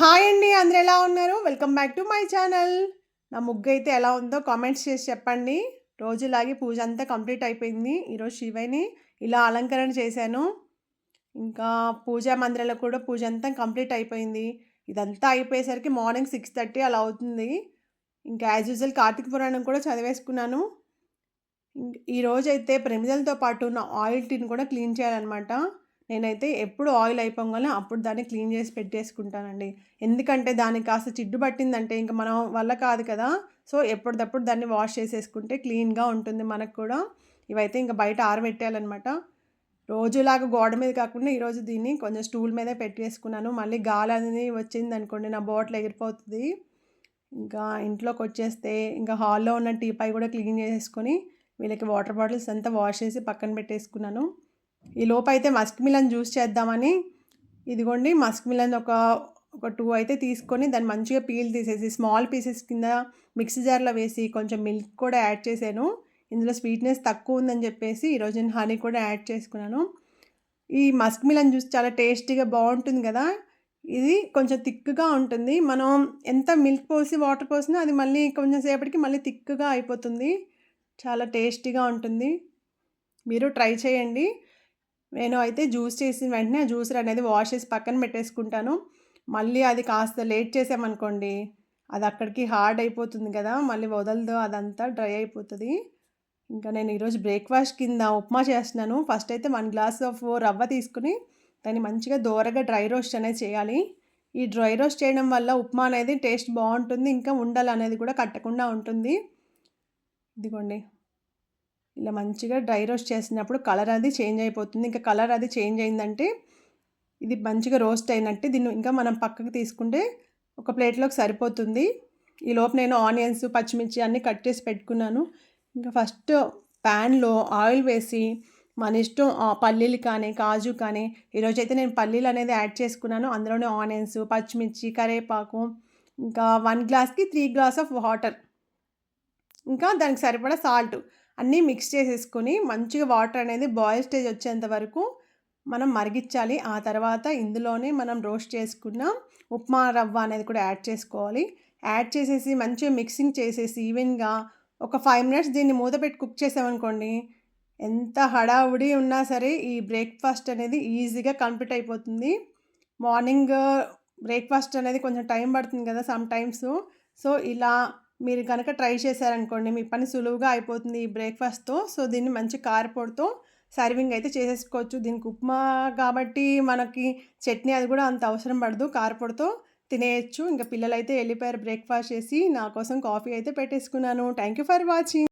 Hi అండి అందరు ఎలా ఉన్నారు? Welcome back to my channel నా ముగ్గు అయితే ఎలా ఉందో కామెంట్స్ చేసి చెప్పండి. రోజులాగే పూజ అంతా కంప్లీట్ అయిపోయింది. ఈరోజు శివని ఇలా అలంకరణ చేశాను. ఇంకా పూజా మందిరంలో కూడా పూజ అంతా కంప్లీట్ అయిపోయింది. ఇదంతా అయిపోయేసరికి మార్నింగ్ సిక్స్ థర్టీ అలా అవుతుంది. ఇంకా యాజ్ యూజువల్ కార్తీక పురాణం కూడా చదివేసుకున్నాను. ఈరోజు అయితే ప్రమిదలతో పాటు నా ఆయిల్ టిన్ కూడా క్లీన్ చేయాలన్నమాట. నేనైతే ఎప్పుడు ఆయిల్ అయిపోగానే అప్పుడు దాన్ని క్లీన్ చేసి పెట్టేసుకుంటానండి. ఎందుకంటే దానికి కాస్త చిడ్డు పట్టిందంటే ఇంకా మనం వల్ల కాదు కదా. సో ఎప్పటిదప్పుడు దాన్ని వాష్ చేసేసుకుంటే క్లీన్గా ఉంటుంది మనకు కూడా. ఇవైతే ఇంకా బయట ఆరబెట్టాలన్నమాట రోజులాగా గోడ మీద కాకుండా ఈరోజు దీన్ని కొంచెం స్టూల్ మీదే పెట్టేసుకున్నాను. మళ్ళీ గాలి అనేది వచ్చింది అనుకోండి నా బాటిల్ ఎగిరిపోతుంది. ఇంకా ఇంట్లోకి వచ్చేస్తే ఇంకా హాల్లో ఉన్న టీ పై కూడా క్లీన్ చేసేసుకొని వీళ్ళకి వాటర్ బాటిల్స్ అంతా వాష్ చేసి పక్కన పెట్టేసుకున్నాను. ఈ లోపు అయితే మస్క్ మిలన్ జ్యూస్ చేద్దామని ఇదిగోండి మస్క్ మిలన్ ఒక ఒక టూ అయితే తీసుకొని దాన్ని మంచిగా పీల్ తీసేసి స్మాల్ పీసెస్ కింద మిక్సీ జార్లో వేసి కొంచెం మిల్క్ కూడా యాడ్ చేశాను. ఇందులో స్వీట్నెస్ తక్కువ ఉందని చెప్పేసి ఈరోజు నేను హనీ కూడా యాడ్ చేసుకున్నాను. ఈ మస్క్ మిలన్ జ్యూస్ చాలా టేస్టీగా బాగుంటుంది కదా? ఇది కొంచెం థిక్గా ఉంటుంది. మనం ఎంత మిల్క్ పోసి వాటర్ పోసినా అది మళ్ళీ కొంచెం సేపటికి మళ్ళీ థిక్గా అయిపోతుంది. చాలా టేస్టీగా ఉంటుంది. మీరు ట్రై చేయండి. నేను అయితే జ్యూస్ చేసిన వెంటనే జ్యూసర్ అనేది వాష్ చేసి పక్కన పెట్టేసుకుంటాను. మళ్ళీ అది కాస్త లేట్ చేసామనుకోండి అది అక్కడికి హార్డ్ అయిపోతుంది కదా మళ్ళీ వదలదు అదంతా డ్రై అయిపోతుంది. ఇంకా నేను ఈరోజు బ్రేక్ఫాస్ట్ కింద ఉప్మా చేస్తున్నాను. ఫస్ట్ అయితే వన్ గ్లాస్ ఆఫ్ రవ్వ తీసుకుని దాన్ని మంచిగా దూరగా డ్రై రోస్ట్ అనేది చేయాలి. ఈ డ్రై రోస్ట్ చేయడం వల్ల ఉప్మా అనేది టేస్ట్ బాగుంటుంది ఇంకా ఉండలు అనేది కూడా కట్టకుండా ఉంటుంది. ఇదిగోండి. ఇలా మంచిగా డ్రై రోస్ట్ చేసినప్పుడు కలర్ అది చేంజ్ అయిపోతుంది. ఇంకా కలర్ అది చేంజ్ అయిందంటే ఇది మంచిగా రోస్ట్ అయినట్టు దీన్ని ఇంకా మనం పక్కకు తీసుకుంటే ఒక ప్లేట్లోకి సరిపోతుంది. ఈ లోపు నేను ఆనియన్స్ పచ్చిమిర్చి అన్నీ కట్ చేసి పెట్టుకున్నాను. ఇంకా ఫస్ట్ ప్యాన్లో ఆయిల్ వేసి మన ఇష్టం పల్లీలు కానీ కాజు కానీ ఈరోజు అయితే నేను పల్లీలు అనేది యాడ్ చేసుకున్నాను. అందులోనే ఆనియన్స్ పచ్చిమిర్చి కరివేపాకు ఇంకా వన్ గ్లాస్కి త్రీ గ్లాస్ ఆఫ్ వాటర్. ఇంకా దానికి సరిపడా సాల్ట్. అన్నీ మిక్స్ చేసేసుకొని మంచిగా వాటర్ అనేది బాయిల్ స్టేజ్ వచ్చేంత వరకు మనం మరిగించాలి. ఆ తర్వాత ఇందులోనే మనం రోస్ట్ చేసుకున్న ఉప్మా రవ్వ అనేది కూడా యాడ్ చేసుకోవాలి. యాడ్ చేసేసి మంచిగా మిక్సింగ్ చేసేసి ఈవెన్గా ఒక ఫైవ్ మినిట్స్ దీన్ని మూత పెట్టి కుక్ చేసామనుకోండి ఎంత హడావుడి ఉన్నా సరే ఈ బ్రేక్ఫాస్ట్ అనేది ఈజీగా కంప్లీట్ అయిపోతుంది. మార్నింగ్ బ్రేక్ఫాస్ట్ uh, అనేది కొంచెం టైం పడుతుంది కదా సమ్ టైమ్స్ సో ఇలా మీరు కనుక ట్రై చేశారనుకోండి మీ పని సులువుగా అయిపోతుంది ఈ బ్రేక్ఫాస్ట్తో. సో దీన్ని మంచి కారపొడితో సర్వింగ్ అయితే చేసేసుకోవచ్చు. దీనికి ఉప్మా కాబట్టి మనకి చట్నీ అది కూడా అంత అవసరం పడదు. కారపొడితో తినేయచ్చు. ఇంకా పిల్లలైతే వెళ్ళిపోయారు బ్రేక్ఫాస్ట్ చేసి నా కోసం కాఫీ అయితే పెట్టేసుకున్నాను. Thank you for watching.